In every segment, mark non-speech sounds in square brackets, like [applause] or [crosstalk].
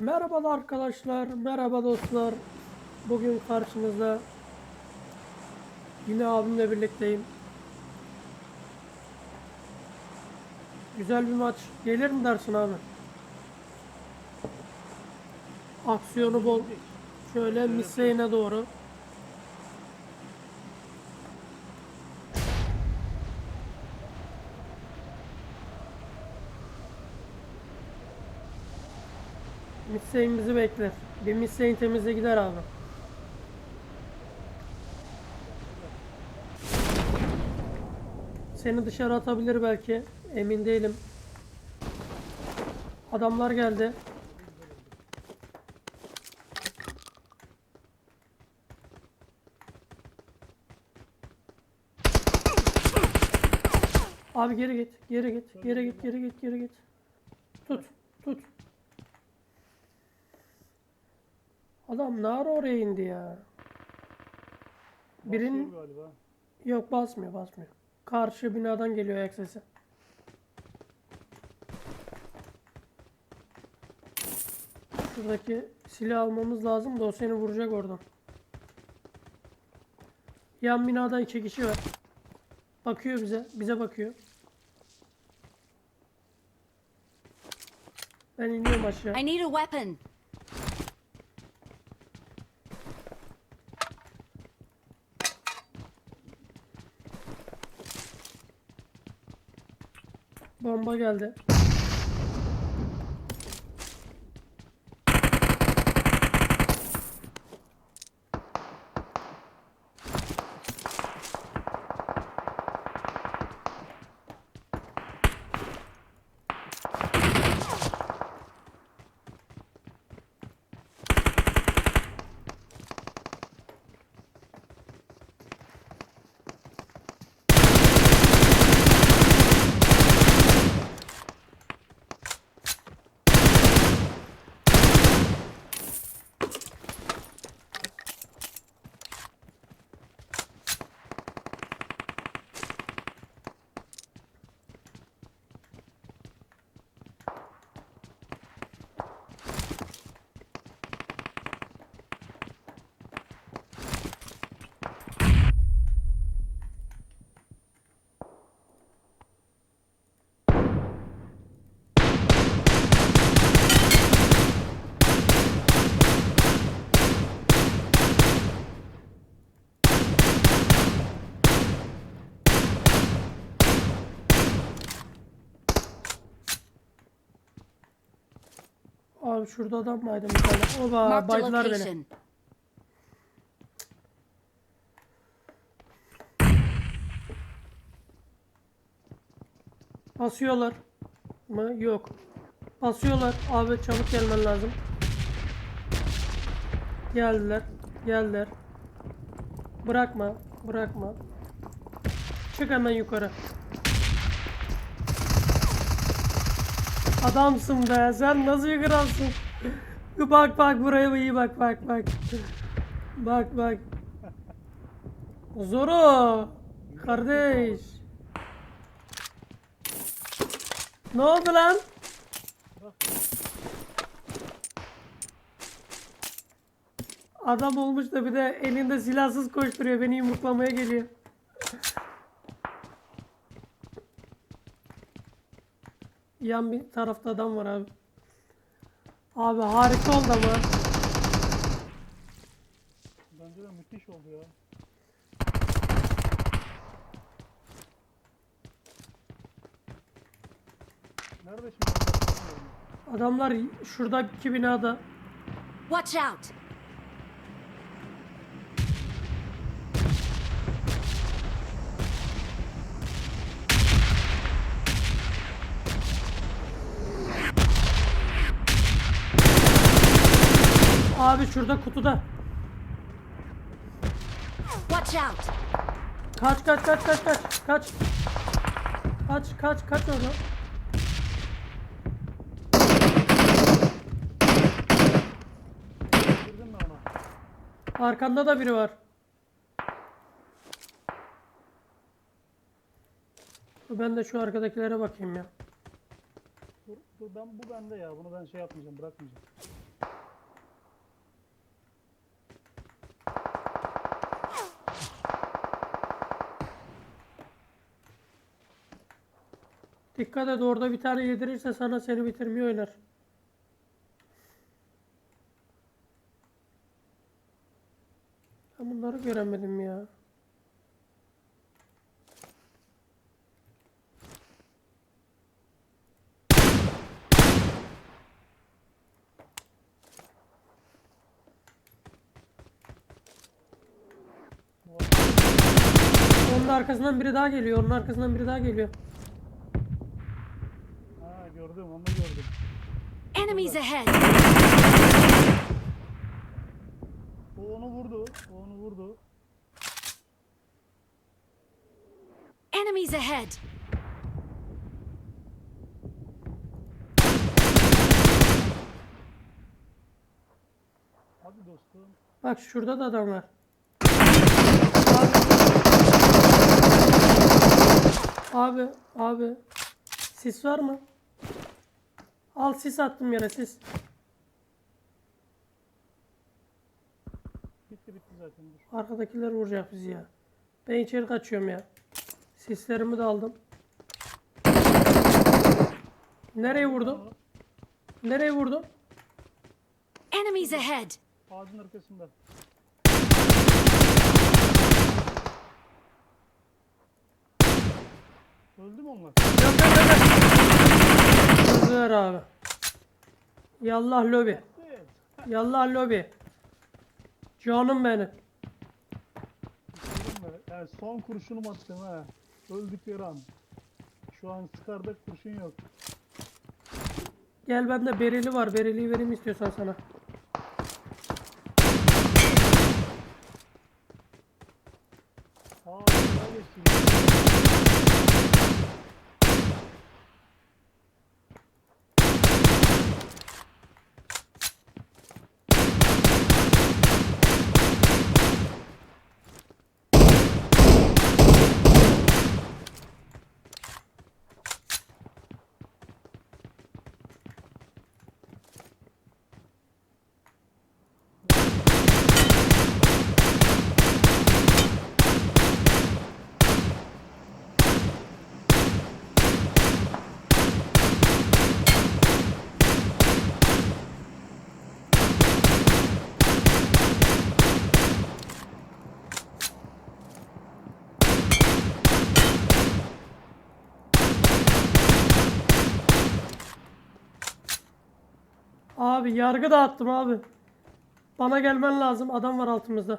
Merhaba arkadaşlar, merhaba dostlar. Bugün karşınızda yine abimle birlikteyim. Güzel bir maç gelir mi dersin abi? Aksiyonu bol. Şöyle Miseyne doğru. Miseyne bizi bekler. Bir Miseyne temize gider abi. Seni dışarı atabilir belki. Emin değilim. Adamlar geldi. Abi geri git, geri git, geri git, geri git, geri git. Tut, Adam ne ara oraya indi ya? Birin Basıyor galiba. yok basmıyor, basmıyor. Karşı binadan geliyor ayak sesi. Şuradaki silah almamız lazım da o seni vuracak oradan. Yan binada iki kişi var. Bakıyor bize, bize bakıyor. Ben iniyorum aşağı. I need a weapon. Bomba geldi. Abi şurada adam vardı bir tane. Oba baydılar beni. Basıyorlar mı? Yok. Basıyorlar. Abi çabuk gelmen lazım. Geldiler. Geldiler. Bırakma. Bırakma. Çık hemen yukarı. Adamsın be. Sen nasıl bir kralsın? bak bak buraya iyi bak bak bak. Bak bak. Zoro. Kardeş. Ne oldu lan? Adam olmuş da bir de elinde silahsız koşturuyor. Beni yumruklamaya geliyor. Yan bir tarafta adam var abi. Abi harika oldu ama. Bence de müthiş oldu ya. Nerede şimdi? Adamlar şurada iki binada. Watch out. Abi şurada kutuda. Watch out. Kaç kaç kaç kaç kaç kaç. Kaç kaç kaç oradan. Arkanda da biri var. Ben de şu arkadakilere bakayım ya. Dur, dur ben bu bende ya. Bunu ben şey yapmayacağım, bırakmayacağım. Dikkat et orada bir tane yedirirse sana seni bitirmiyor oynar. Ben bunları göremedim ya. Onun arkasından biri daha geliyor. Onun arkasından biri daha geliyor. Gördüm onu gördüm. Enemies ahead! O onu vurdu. O onu vurdu. Enemies ahead! Hadi dostum. Bak şurada da adam var. Abi, abi, abi. Sis var mı? Al sis attım yere sis. Bitti bitti zaten dur. Arkadakiler vuracak bizi ya. Ben içeri kaçıyorum ya. Sislerimi de aldım. Nereye vurdum? Nereye vurdum? Enemies ahead! Ağacın arkasında. Öldü mü onlar? Yok yok yok. Öldüler abi. Yallah lobi. Yallah lobi. Canım benim. Yani son kurşunumu attım ha. Öldükleri an. Şu an Scar'da kurşun yok. Gel bende bereli var. Bereliği vereyim istiyorsan sana. Abi yargı dağıttım abi. Bana gelmen lazım. Adam var altımızda.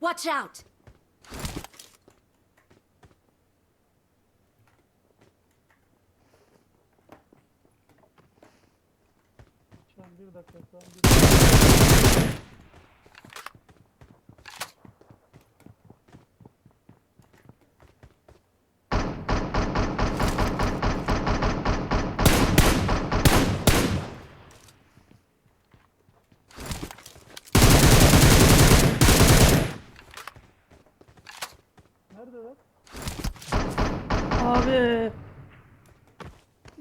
Watch out! Şu an bir dakika. Şu an bir dakika.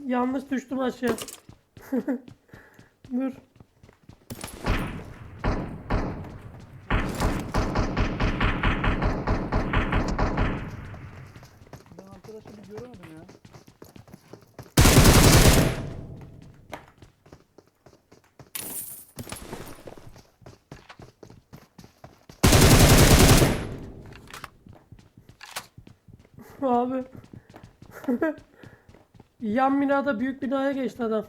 Yanlış düştüm aşağı. [laughs] Dur. Ben arkadaşı bir göremedim ya. [laughs] Abi. [laughs] Yan binada büyük binaya geçti adam.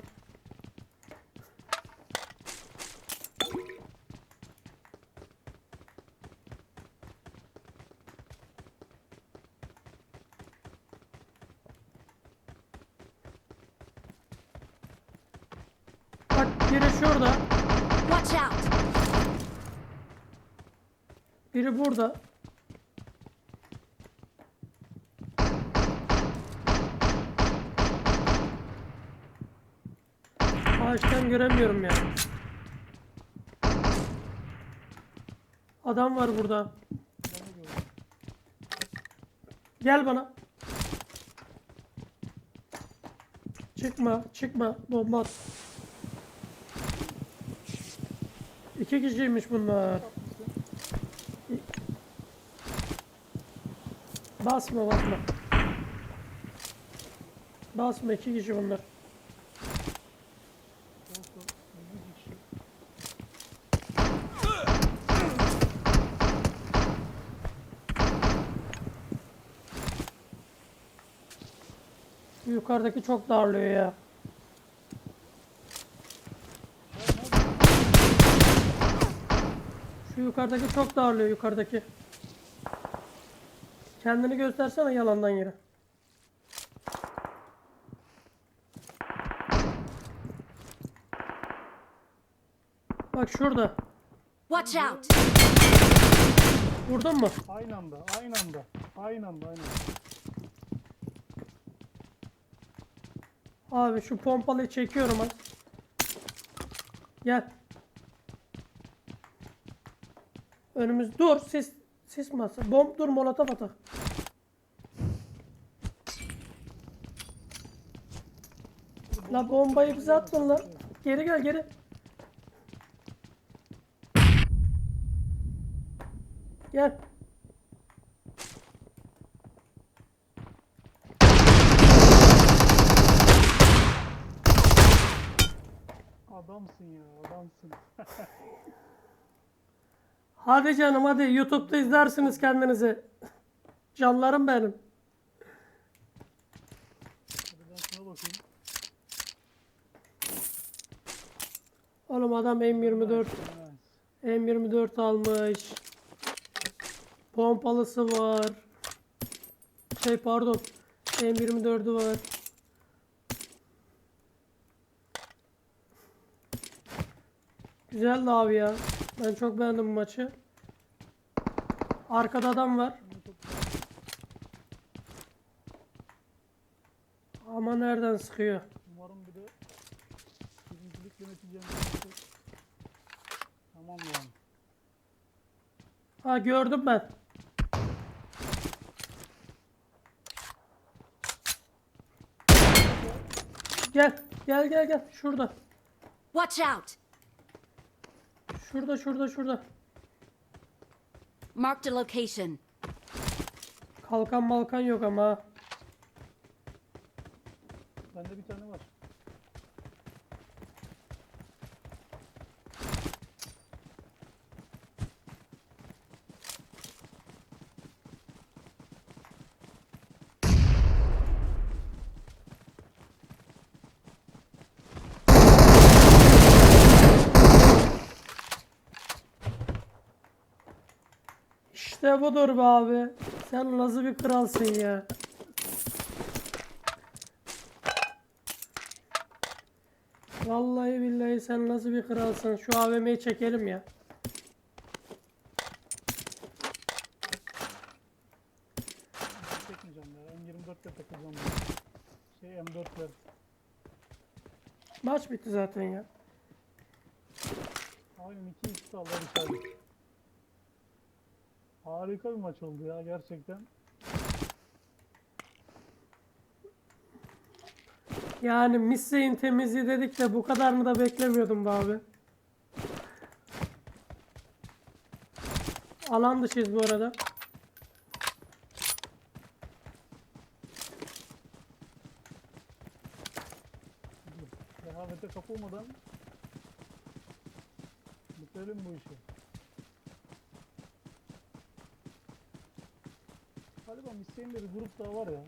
Bak biri şurada, Watch out! biri burada. Göremiyorum ya. Adam var burada. Gel bana. Çıkma, çıkma. Bomba at. İki kişiymiş bunlar. Basma basma. Basma iki kişi bunlar. Şu yukarıdaki çok darlıyor ya. Şu yukarıdaki çok darlıyor yukarıdaki. Kendini göstersene yalandan yere. Bak şurada. Watch out! Vurdun mu? Aynı anda, aynı anda, aynı anda, aynı anda. Abi şu pompalıyı çekiyorum az. Gel. Önümüz dur sis sis masa. Bomb dur molotof atak. La bombayı bize attın lan. Geri gel geri. Gel. Adamsın ya, adamsın. [laughs] Hadi canım hadi YouTube'da izlersiniz kendinizi. Canlarım benim. Hadi ben şuna bakayım. Oğlum adam M24 Nice. M24 almış. Pompalısı var. Şey pardon. M24'ü var. Güzeldi abi ya. Ben çok beğendim bu maçı. Arkada adam var. Ama nereden sıkıyor? Umarım bir de birincilikle neticemizi Tamam yani. Ha gördüm ben. Gel. Gel gel gel. Şurada. Watch out! Şurada şurada şurada. Marked a location. Kalkan malkan yok ama. Bende bir tane var. İşte budur be abi. Sen nasıl bir kralsın ya. Vallahi billahi sen nasıl bir kralsın. Şu AVM'yi çekelim ya. Çekmeyeceğim ya. M24 ile takacağım ben. M4 ver. Maç bitti zaten ya. Aynen 2 2 kaldı dışarı. Harika bir maç oldu ya gerçekten. Yani Misse'in temizliği dedik de bu kadar mı da beklemiyordum be abi. Alan dışıyız bu arada. Rehavete kapılmadan bitirelim bu işi. Galiba de bir grup daha var ya.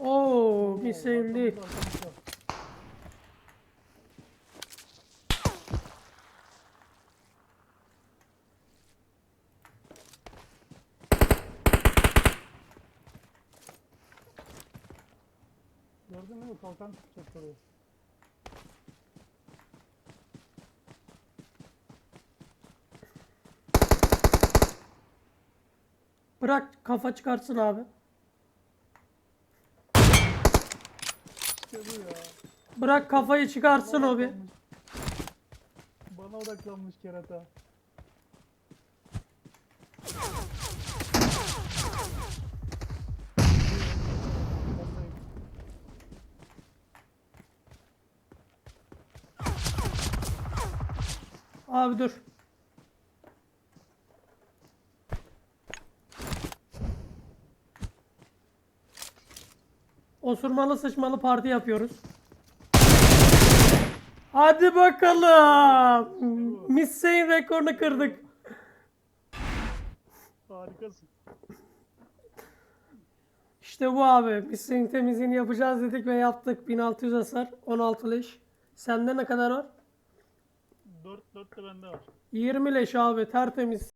Oo, Misse'in değil. Kalkan çıkacak oraya. Bırak kafa çıkarsın abi. İşte bu ya. Bırak kafayı çıkarsın o bir. Bana odaklanmış kerata. Vallahi Abi dur. Osurmalı sıçmalı parti yapıyoruz. Hadi bakalım. Missing rekorunu kırdık. Harikasın. İşte bu abi. Missing temizliğini yapacağız dedik ve yaptık. 1600 hasar, 16 leş. Sende ne kadar var? 4 4 de bende var. 20 leş abi tertemiz.